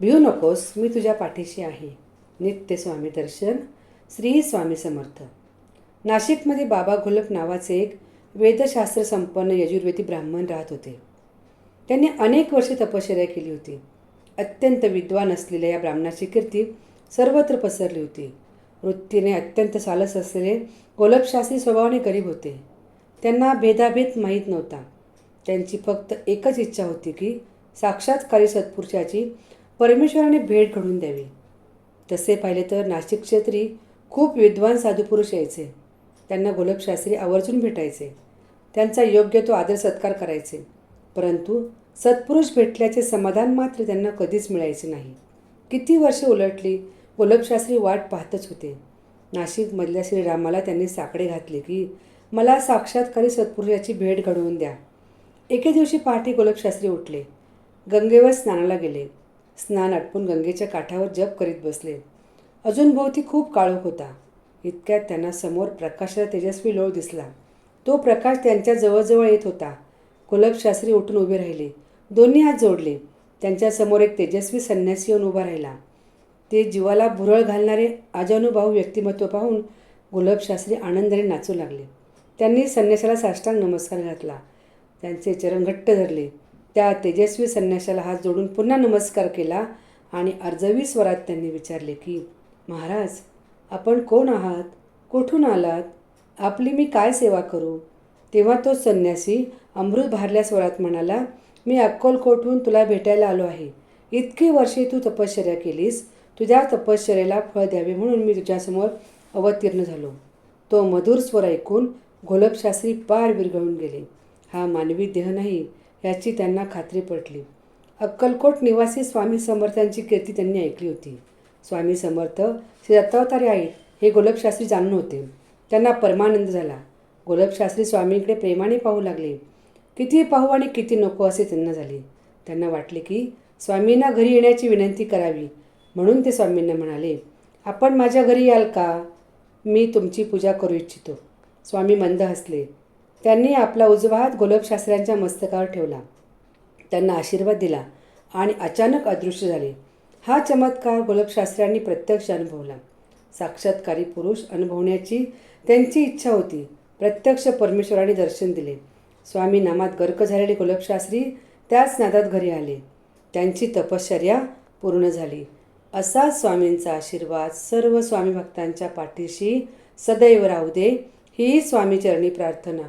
भिऊ नकोस मी तुझ्या पाठीशी आहे. नित्य स्वामी दर्शन श्री स्वामी समर्थ. नाशिकमध्ये बाबा घोलप नावाचे एक वेदशास्त्र संपन्न यजुर्वेदी ब्राह्मण राहत होते. त्यांनी अनेक वर्षे तपश्चर्या केली होती. अत्यंत विद्वान असलेल्या या ब्राह्मणाची कीर्ती सर्वत्र पसरली होती. वृत्तीने अत्यंत सालस असलेले गोलपशास्त्री स्वभावाने गरीब होते. त्यांना भेदाभेद माहीत नव्हता. त्यांची फक्त एकच इच्छा होती की साक्षात्कारी सत्पुरुषाची परमेश्वराने भेट घडून द्यावी. तसे पाहिले तर नाशिक क्षेत्री खूप विद्वान साधुपुरुष यायचे. त्यांना गोलपशास्त्री आवर्जून भेटायचे. त्यांचा योग्य तो आदर सत्कार करायचे. परंतु सत्पुरुष भेटल्याचे समाधान मात्र त्यांना कधीच मिळायचे नाही. किती वर्षे उलटली गोलपशास्त्री वाट पाहतच होते. नाशिकमधल्या श्रीरामाला त्यांनी साकडे घातले की मला साक्षात्कारी सत्पुरुषाची भेट घडवून द्या. एके दिवशी पहाटे गोलपशास्त्री उठले. गंगेवर स्नानाला गेले. स्नान आटपून गंगेच्या काठावर जप करीत बसले. अजून भोवती खूप काळोख होता. इतक्यात त्यांना समोर प्रकाशाचा तेजस्वी लोळ दिसला. तो प्रकाश त्यांच्या जवळजवळ येत होता. गोलपशास्त्री उठून उभे राहिले. दोन्ही हात जोडले. त्यांच्यासमोर एक तेजस्वी संन्यासी येऊन उभा राहिला. ते जीवाला भुरळ घालणारे आजानुभाऊ व्यक्तिमत्व पाहून गुलाबशास्त्री आनंदाने नाचू लागले. त्यांनी संन्यासाला साष्टांग नमस्कार घातला. त्यांचे चरण घट्ट धरले. त्या तेजस्वी संन्यासाला हात जोडून पुन्हा नमस्कार केला आणि अर्जवी स्वरात त्यांनी विचारले की महाराज आपण कोण आहात? कुठून आलात? आपली मी काय सेवा करू? तेव्हा तो संन्यासी अमृत भारल्या स्वरात म्हणाला मी अक्कलकोटहून तुला भेटायला आलो आहे. इतकी वर्षे तू तपश्चर्या केलीस. तुझ्या तपश्चर्याला फळ द्यावे म्हणून मी तुझ्यासमोर अवतीर्ण झालो. तो मधुर स्वर ऐकून घोलपशास्त्री पार विरघळून गेले. हा मानवी देह नाही याची त्यांना खात्री पटली. अक्कलकोट निवासी स्वामी समर्थांची कीर्ती त्यांनी ऐकली होती. स्वामी समर्थ श्री दत्तावतारी आई हे गोलपशास्त्री जाणून होते. त्यांना परमानंद झाला. गोलपशास्त्री स्वामींकडे प्रेमाने पाहू लागले. किती पाहू आणि किती नको असे त्यांना झाले. त्यांना वाटले की स्वामींना घरी येण्याची विनंती करावी. म्हणून ते स्वामींना म्हणाले आपण माझ्या घरी याल का? मी तुमची पूजा करू इच्छितो. स्वामी मंद हसले. त्यांनी आपला उजवा हात गोलपशास्त्र्यांच्या मस्तकावर ठेवला. त्यांना आशीर्वाद दिला आणि अचानक अदृश्य झाले. हा चमत्कार गोलपशास्त्र्यांनी प्रत्यक्ष अनुभवला. साक्षात्कारी पुरुष अनुभवण्याची त्यांची इच्छा होती. प्रत्यक्ष परमेश्वराने दर्शन दिले. स्वामी नामात गर्क झालेले गोलपशास्त्री त्याच नादात घरी आले. त्यांची तपश्चर्या पूर्ण झाली. असा स्वामींचा आशीर्वाद सर्व स्वामी भक्तांच्या पाठीशी सदैव राहू दे ही स्वामीचरणी प्रार्थना